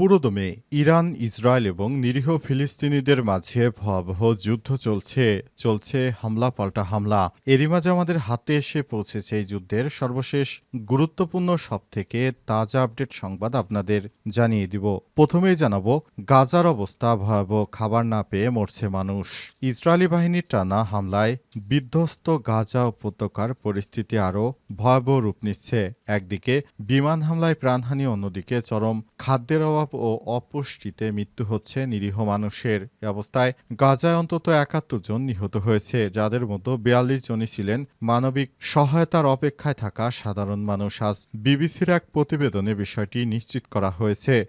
পুরোদমে Iran, Israel এবং নিরীহ ফিলিস্তিনিদের মাঝে ভয়াবহ যুদ্ধ চলছে চলছে হামলা পাল্টা হামলা। এরই মাঝে আমাদের হাতে এসে পৌঁছেছে এই যুদ্ধের সর্বশেষ গুরুত্বপূর্ণ সব থেকে তাজা আপডেট সংবাদ আপনাদের জানিয়ে দিব। প্রথমেই জানাব, গাজার অবস্থা ভয়াবহ, খাবার না পেয়ে মরছে মানুষ। ইসরায়েলি বাহিনীর টানা হামলায় বিধ্বস্ত গাজা উপত্যকার পরিস্থিতি আরও ভয়াবহ রূপ নিচ্ছে। একদিকে বিমান হামলায় প্রাণহানি, অন্যদিকে চরম খাদ্যের অভাব ও অপুষ্টিতে মৃত্যু হচ্ছে নিরীহ মানুষের। এ অবস্থায় গাজায় অন্তত একাত্তর জন নিহত হয়েছে, যাদের মতো বিয়াল্লিশ জনই ছিলেন মানবিক সহায়তার অপেক্ষায় থাকা সাধারণ মানুষ। আজ বিবিসির এক প্রতিবেদনে বিষয়টি নিশ্চিত করা হয়েছে।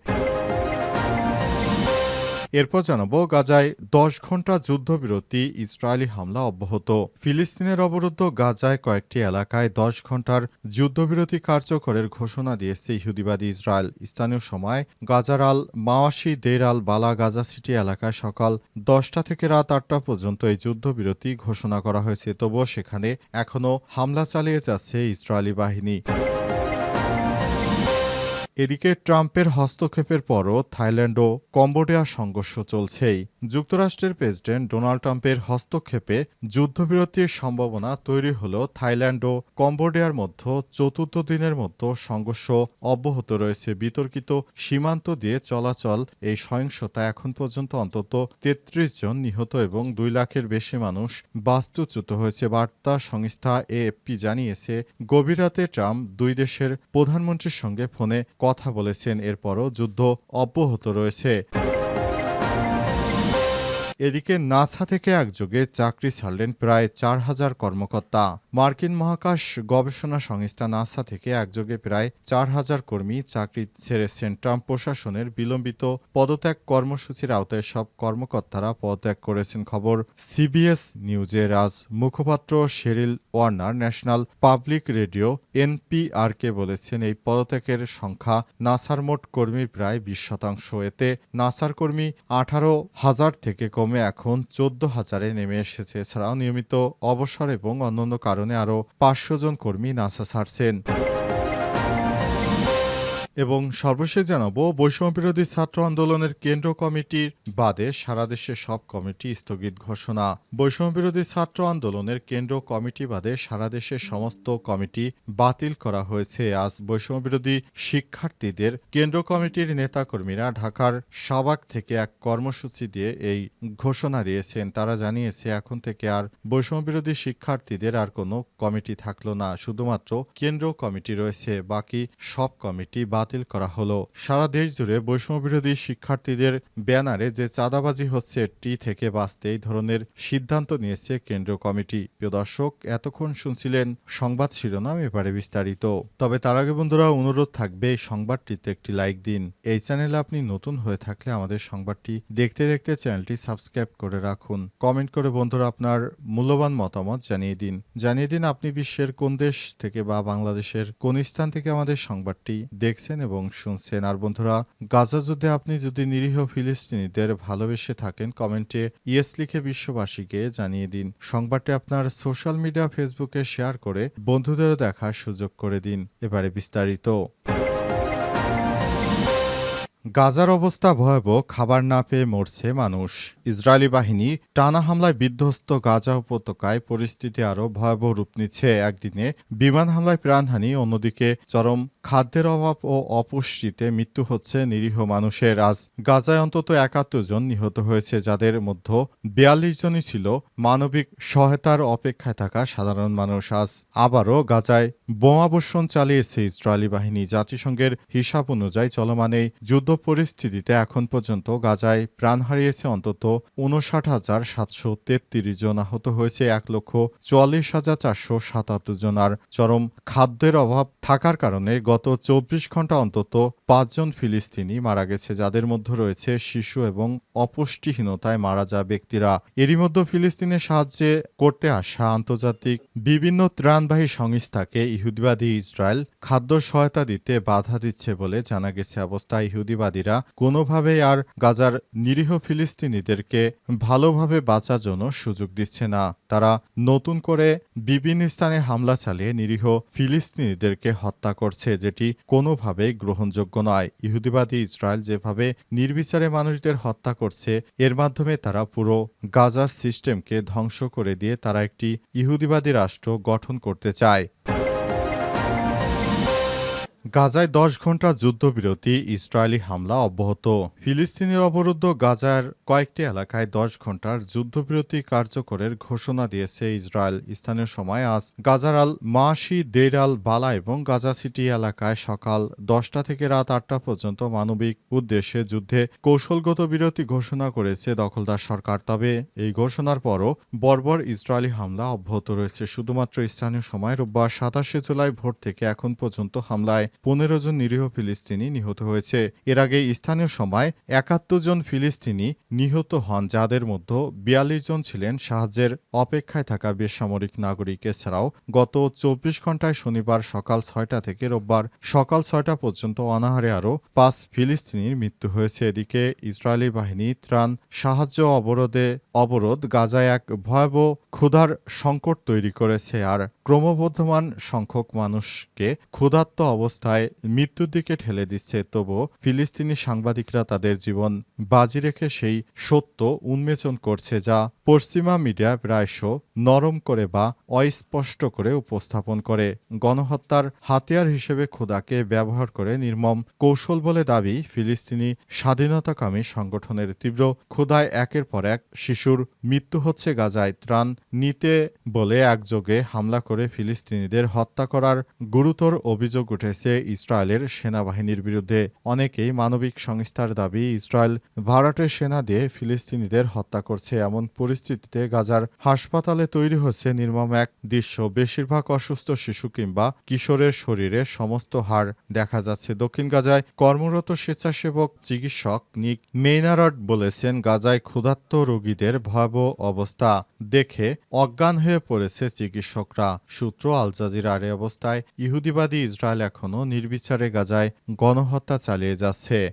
এরপর জানাব গাজায় দশ ঘণ্টা যুদ্ধবিরতি ইসরায়েলি হামলা অব্যাহত। ফিলিস্তিনের অবরুদ্ধ গাজায় কয়েকটি এলাকায় দশ ঘণ্টার যুদ্ধবিরতি কার্যকরের ঘোষণা দিয়েছে ইহুদিবাদী ইসরায়েল। স্থানীয় সময় গাজার আল মাওয়াশি দের আল বালা গাজা সিটি এলাকায় সকাল দশটা থেকে রাত আটটা পর্যন্ত এই যুদ্ধবিরতি ঘোষণা করা হয়েছে। তবুও সেখানে এখনও হামলা চালিয়ে যাচ্ছে ইসরায়েলি বাহিনী। এদিকে ট্রাম্পের হস্তক্ষেপের পরও থাইল্যান্ড ও কম্বোডিয়ার সংঘর্ষ চলছেই। যুক্তরাষ্ট্রের প্রেসিডেন্ট ডোনাল্ড ট্রাম্পের হস্তক্ষেপে যুদ্ধবিরতির সম্ভাবনা তৈরি হল থাইল্যান্ড ও কম্বোডিয়ার মধ্যে। চতুর্থ দিনের মধ্যে সংঘর্ষ অব্যাহত রয়েছে। বিতর্কিত সীমান্ত দিয়ে চলাচল, এই সহিংসতা এখন পর্যন্ত অন্তত তেত্রিশ জন নিহত এবং দুই লাখের বেশি মানুষ বাস্তুচ্যুত হয়েছে, বার্তা সংস্থা এএফপি জানিয়েছে। গভীর রাতে ট্রাম্প দুই দেশের প্রধানমন্ত্রীর সঙ্গে ফোনে কথা বলেছেন এরপরও যুদ্ধ অব্যাহত রয়েছে। এদিকে নাসা থেকে একযোগে চাকরি ছাড়লেন প্রায় চার হাজার কর্মকর্তা। মার্কিন মহাকাশ গবেষণা সংস্থা নাসা থেকে একযোগে প্রায় চার হাজার কর্মী চাকরি ছেড়েছেন ট্রাম্প প্রশাসনের বিলম্বিত পদত্যাগ কর্মসূচির আওতায় সব কর্মকর্তারা পদত্যাগ করেছেন খবর সিবিএস নিউজের। আজ মুখপাত্র Sheryl Warner National Public Radio এনপিআরকে বলেছেন, এই পদত্যাগের সংখ্যা নাসার মোট কর্মীর প্রায় বিশ শতাংশ। এতে নাসার কর্মী আঠারো হাজার থেকে কমে এখন চোদ্দ হাজারে নেমে এসেছে। এছাড়াও নিয়মিত অবসর এবং অন্যান্য কারণে আরও পাঁচশো জন কর্মী নাসা ছাড়ছেন। এবং সর্বশেষ জানাব, বৈষম্যবিরোধী ছাত্র আন্দোলনের কেন্দ্র কমিটির বাদে সারা দেশের সব কমিটি স্থগিত ঘোষণা। বৈষম্যবিরোধী ছাত্র আন্দোলনের কেন্দ্র কমিটি বাদে সারা দেশের সমস্ত কমিটি বাতিল করা হয়েছে। আজ বৈষম্যবিরোধী শিক্ষার্থীদের কেন্দ্র কমিটির নেতাকর্মীরা ঢাকার সাবাক থেকে এক কর্মসূচি দিয়ে এই ঘোষণা দিয়েছেন। তারা জানিয়েছে, এখন থেকে আর বৈষম্যবিরোধী শিক্ষার্থীদের আর কোনো কমিটি থাকল না, শুধুমাত্র কেন্দ্র কমিটি রয়েছে। বাকি সব কমিটি বাতিল করা হলো। সারা দেশ জুড়ে বৈষম্যবিরোধী শিক্ষার্থীদের ব্যানারে যে চাঁদাবাজি হচ্ছে, টি থেকে বাঁচতে এই ধরনের সিদ্ধান্ত নিয়েছে কেন্দ্রীয় কমিটি। প্রিয় দর্শক, এতক্ষণ শুনছিলেন সংবাদ শিরোনাম এবারে বিস্তারিত। তবে তার আগে বন্ধুরা, অনুরোধ থাকবে এই সংবাদটিতে একটি লাইক দিন। এই চ্যানেলে আপনি নতুন হয়ে থাকলে আমাদের সংবাদটি দেখতে দেখতে চ্যানেলটি সাবস্ক্রাইব করে রাখুন। কমেন্ট করে বন্ধুরা আপনার মূল্যবান মতামত জানিয়ে দিন। জানিয়ে দিন আপনি বিশ্বের কোন দেশ থেকে বা বাংলাদেশের কোন স্থান থেকে আমাদের সংবাদটি দেখছেন। এবং শুনছেন। আর বন্ধুরা, গাজা যুদ্ধে আপনি যদি নিরীহ ফিলিস্তিনিদের ভালোবেসে থাকেন, কমেন্টে ইয়েস লিখে বিশ্ববাসীকে জানিয়ে দিন। সংবাদটি আপনার সোশ্যাল মিডিয়া, ফেসবুকে শেয়ার করে বন্ধুদেরও দেখার সুযোগ করে দিন। এবারে বিস্তারিত। গাজার অবস্থা ভয়াবহ, খাবার না পেয়ে মরছে মানুষ। ইসরায়েলি বাহিনী টানা হামলায় বিধ্বস্ত গাজা উপত্যকায় পরিস্থিতি আরও ভয়াবহ রূপ নিচ্ছে। একদিনে বিমান হামলায় প্রাণহানি, অন্যদিকে চরম খাদ্যের অভাব ও অপুষ্টিতে মৃত্যু হচ্ছে নিরীহ মানুষের। আজ গাজায় অন্তত একাত্তর জন নিহত হয়েছে, যাদের মধ্যে বিয়াল্লিশ জনই ছিল মানবিক সহায়তার অপেক্ষায় থাকা সাধারণ মানুষ। আজ আবারও গাজায় বোমাবর্ষণ চালিয়েছে ইসরায়েলি বাহিনী। জাতিসংঘের হিসাব অনুযায়ী চলমান এই যুদ্ধ পরিস্থিতিতে এখন পর্যন্ত গাজায় প্রাণ হারিয়েছে অন্তত উনষাট হাজার সাতশো তেত্রিশ জন। আহত হয়েছে এক লক্ষ চুয়াল্লিশ হাজার চারশো সাতাত্তর জন। আর চরম খাদ্যের অভাব থাকার কারণে গত চব্বিশ ঘণ্টা অন্তত পাঁচজন ফিলিস্তিনি মারা গেছে, যাদের মধ্যে রয়েছে শিশু এবং অপুষ্টিহীনতায় মারা যা ব্যক্তিরা। এরই মধ্যে ফিলিস্তিনের সাহায্যে করতে আসা আন্তর্জাতিক বিভিন্ন ত্রাণবাহী সংস্থাকে ইহুদিবাদী ইসরায়েল খাদ্য সহায়তা দিতে বাধা দিচ্ছে বলে জানা গেছে অবস্থায় ইহুদিবাদীরা কোনোভাবেই আর গাজার নিরীহ ফিলিস্তিনিদেরকে ভালোভাবে বাঁচার জন্য সুযোগ দিচ্ছে না। তারা নতুন করে বিভিন্ন স্থানে হামলা চালিয়ে নিরীহ ফিলিস্তিনিদেরকে হত্যা করছে যেটি কোনোভাবে গ্রহণযোগ্য নয়। ইহুদিবাদী ইসরায়েল যেভাবে নির্বিচারে মানুষদের হত্যা করছে, এর মাধ্যমে তারা পুরো গাজার সিস্টেমকে ধ্বংস করে দিয়ে তারা একটি ইহুদিবাদী রাষ্ট্র গঠন করতে চায়। গাজায় দশ ঘণ্টা যুদ্ধবিরতি, ইসরায়েলি হামলা অব্যাহত। ফিলিস্তিনের অবরুদ্ধ গাজার কয়েকটি এলাকায় দশ ঘণ্টার যুদ্ধবিরতি কার্যকরের ঘোষণা দিয়েছে ইসরায়েল। স্থানীয় সময় আজ গাজার আল মাসি দের আল বালা এবং গাজা সিটি এলাকায় সকাল দশটা থেকে রাত আটটা পর্যন্ত মানবিক উদ্দেশ্যে যুদ্ধে কৌশলগত বিরতি ঘোষণা করেছে দখলদার সরকার। তবে এই ঘোষণার পরও বর্বর ইসরায়েলি হামলা অব্যাহত রয়েছে। শুধুমাত্র স্থানীয় সময় রোববার সাতাশে জুলাই ভোর থেকে এখন পর্যন্ত হামলায় পনেরো জন নিরীহ ফিলিস্তিনি নিহত হয়েছে। এর আগে স্থানীয় সময় একাত্তর জন ফিলিস্তিনি নিহত হন, যাদের মধ্যে বিয়াল্লিশ জন ছিলেন সাহায্যের অপেক্ষায় থাকা বেসামরিক নাগরিক। এছাড়াও গত চব্বিশ ঘন্টায় শনিবার সকাল ছয়টা থেকে রোববার সকাল ছয়টা পর্যন্ত অনাহারে আরও পাঁচ ফিলিস্তিনির মৃত্যু হয়েছে। এদিকে ইসরায়েলি বাহিনী ত্রাণ সাহায্য অবরোধে অবরোধ গাজায় এক ভয়াবহ ক্ষুধার সংকট তৈরি করেছে আর ক্রমবর্ধমান সংখ্যক মানুষকে ক্ষুধার্ত অবস্থায় মৃত্যুর দিকে ঠেলে দিচ্ছে। তবুও ফিলিস্তিনি সাংবাদিকরা তাদের জীবন বাজি রেখে সেই সত্য উন্মোচন করছে যা পশ্চিমা মিডিয়া প্রায়শ নরম করে বা অস্পষ্ট করে উপস্থাপন করে। গণহত্যার হাতিয়ার হিসেবে ক্ষুধাকে ব্যবহার করে নির্মম কৌশল বলে দাবি ফিলিস্তিনি স্বাধীনতাকামী সংগঠনের। তীব্র ক্ষুধায় একের পর এক শিশুর মৃত্যু হচ্ছে গাজায় ত্রাণ নিতে বলে একযোগে হামলা করে ফিলিস্তিনিদের হত্যা করার গুরুতর অভিযোগ উঠেছে। ইসরায়েলের সেনাবাহিনীর বিরুদ্ধে অনেকেই মানবিক সংস্থার দাবি, ইসরায়েল ভাড়াটে সেনা দিয়ে ফিলিস্তিনিদের হত্যা করছে। এমন পরিস্থিতিতে গাজার হাসপাতালে তৈরি হচ্ছে নির্মম এক দৃশ্য। বেশিরভাগ অসুস্থ শিশু কিংবা কিশোরের শরীরে সমস্ত হাড় দেখা যাচ্ছে। দক্ষিণ গাজায় কর্মরত স্বেচ্ছাসেবক চিকিৎসক নিক মেইনারড বলেছেন, গাজায় ক্ষুধার্ত রোগীদের ভয়াবহ অবস্থা দেখে অজ্ঞান হয়ে পড়েছে চিকিৎসকরা। সূত্র আল জাজিরার অবস্থায় ইহুদিবাদী ইসরায়েল এখনও নির্বিচারে গাজায় গণহত্যা চালিয়ে যাচ্ছে।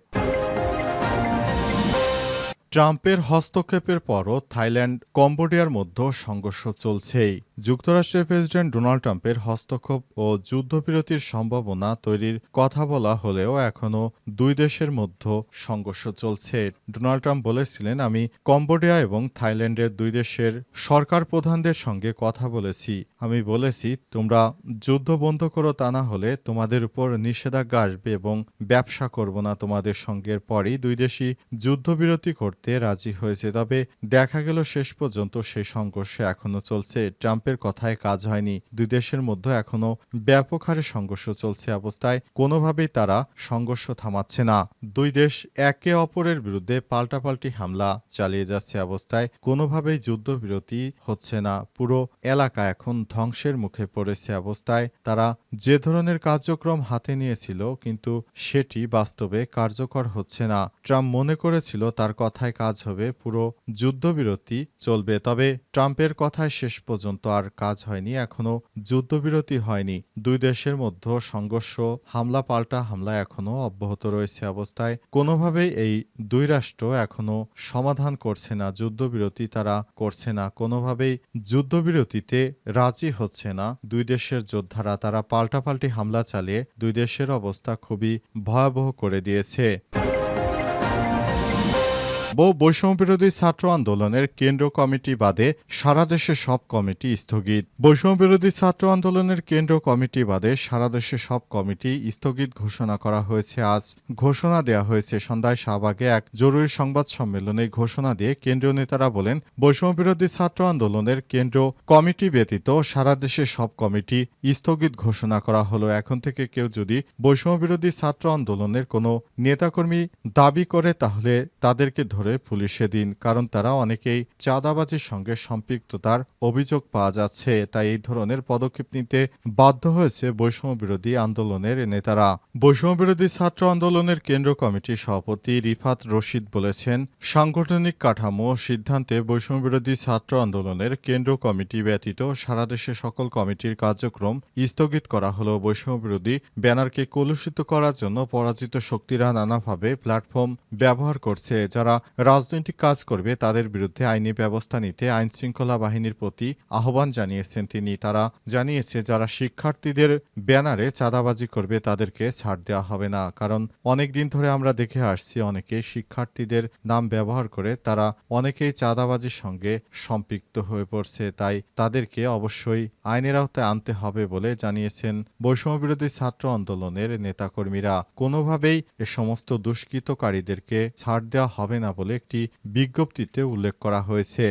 ট্রাম্পের হস্তক্ষেপের পরও থাইল্যান্ড কম্বোডিয়ার মধ্যে সংঘর্ষ চলছেই। যুক্তরাষ্ট্রের প্রেসিডেন্ট ডোনাল্ড ট্রাম্পের হস্তক্ষেপ ও যুদ্ধবিরতির সম্ভাবনা তৈরির কথা বলা হলেও এখনও দুই দেশের মধ্যে সংঘর্ষ চলছে। ডোনাল্ড ট্রাম্প বলেছিলেন, আমি কম্বোডিয়া এবং থাইল্যান্ডের দুই দেশের সরকার প্রধানদের সঙ্গে কথা বলেছি। আমি বলেছি, তোমরা যুদ্ধ বন্ধ করো তা না হলে তোমাদের উপর নিষেধাজ্ঞা আসবে এবং ব্যবসা করব না তোমাদের সঙ্গে। পরই দুই দেশই যুদ্ধবিরতি করতে রাজি হয়েছে। তবে দেখা গেল শেষ পর্যন্ত সেই সংঘর্ষ এখনও চলছে। ট্রাম্পের কথায় কাজ হয়নি। দুই দেশের মধ্যে এখনও ব্যাপক হারে সংঘর্ষ চলছে অবস্থায়। কোনোভাবেই তারা সংঘর্ষ থামাচ্ছে না। দুই দেশ একে অপরের বিরুদ্ধে পাল্টাপাল্টি হামলা চালিয়ে যাচ্ছে অবস্থায়। কোনোভাবেই যুদ্ধবিরতি হচ্ছে না। পুরো এলাকা এখন ধ্বংসের মুখে পড়েছে অবস্থায়। তারা যে ধরনের কার্যক্রম হাতে নিয়েছিল, কিন্তু সেটি বাস্তবে কার্যকর হচ্ছে না। ট্রাম্প মনে করেছিল তার কথায় কাজ হবে, পুরো যুদ্ধবিরতি চলবে। তবে ট্রাম্পের কথায় শেষ পর্যন্ত আর কাজ হয়নি, এখনও যুদ্ধবিরতি হয়নি। দুই দেশের মধ্যে সংঘর্ষ, হামলা, পাল্টা হামলা এখনও অব্যাহত রয়েছে অবস্থায়। কোনোভাবেই এই দুই রাষ্ট্র এখনও সমাধান করছে না, যুদ্ধবিরতি তারা করছে না। কোনোভাবেই যুদ্ধবিরতিতে রাজি হচ্ছে না দুই দেশের যোদ্ধারা। তারা পাল্টাপাল্টি হামলা চালিয়ে দুই দেশের অবস্থা খুবই ভয়াবহ করে দিয়েছে। বহু বৈষম্যবিরোধী ছাত্র আন্দোলনের কেন্দ্র কমিটি বাদে সারা দেশে সব কমিটি স্থগিত। বৈষম্যবিরোধী ছাত্র আন্দোলনের কেন্দ্র কমিটি বাদে সারা দেশে সব কমিটি স্থগিত ঘোষণা করা হয়েছে আজ। ঘোষণা দেওয়া হয়েছে সন্ধ্যায় শাহবাগে এক জরুরি সংবাদ সম্মেলনে ঘোষণা দিয়ে কেন্দ্রীয় নেতারা বলেন, বৈষম্যবিরোধী ছাত্র আন্দোলনের কেন্দ্র কমিটি ব্যতীত সারা দেশে সব কমিটি স্থগিত ঘোষণা করা হলো। এখন থেকে কেউ যদি বৈষম্যবিরোধী ছাত্র আন্দোলনের কোনো নেতাকর্মী দাবি করে, তাহলে তাদেরকে ধরে করে পুলিশে দিন কারণ তারা অনেকেই চাঁদাবাজির সঙ্গে সম্পৃক্ততার অভিযোগ পাওয়া যাচ্ছে। তাই এই ধরনের পদক্ষেপ নিতে বাধ্য হয়েছে বৈষম্য বিরোধী আন্দোলনের নেতারা। বৈষম্য বিরোধী ছাত্র আন্দোলনের কেন্দ্র কমিটির সভাপতি রিফাত রশিদ বলেছেন, সাংগঠনিক কাঠামো সিদ্ধান্তে বৈষম্য বিরোধী ছাত্র আন্দোলনের কেন্দ্র কমিটি ব্যতীত সারা দেশে সকল কমিটির কার্যক্রম স্থগিত করা হলো বৈষম্য বিরোধী ব্যানারকে কলুষিত করার জন্য পরাজিত শক্তিরা নানাভাবে প্ল্যাটফর্ম ব্যবহার করছে, যারা রাজনৈতিক কাজ করবে, তাদের বিরুদ্ধে আইনি ব্যবস্থা নিতে আইন শৃঙ্খলা বাহিনীর প্রতি আহ্বান জানিয়েছেন তিনি। তারা জানিয়েছে, যারা শিক্ষার্থীদের ব্যানারে চাঁদাবাজি করবে, তাদেরকে ছাড় দেওয়া হবে না। কারণ অনেক দিন ধরে আমরা দেখে আসছি, অনেকে শিক্ষার্থীদের নাম ব্যবহার করে তারা অনেকেই চাঁদাবাজির সঙ্গে সম্পৃক্ত হয়ে পড়ছে। তাই তাদেরকে অবশ্যই আইনের আওতায় আনতে হবে বলে জানিয়েছেন বৈষম্য বিরোধী ছাত্র আন্দোলনের নেতাকর্মীরা। কোনোভাবেই এ সমস্ত দুষ্কৃতকারীদেরকে ছাড় দেওয়া হবে না বলে একটি বিজ্ঞপ্তিতে উল্লেখ করা হয়েছে।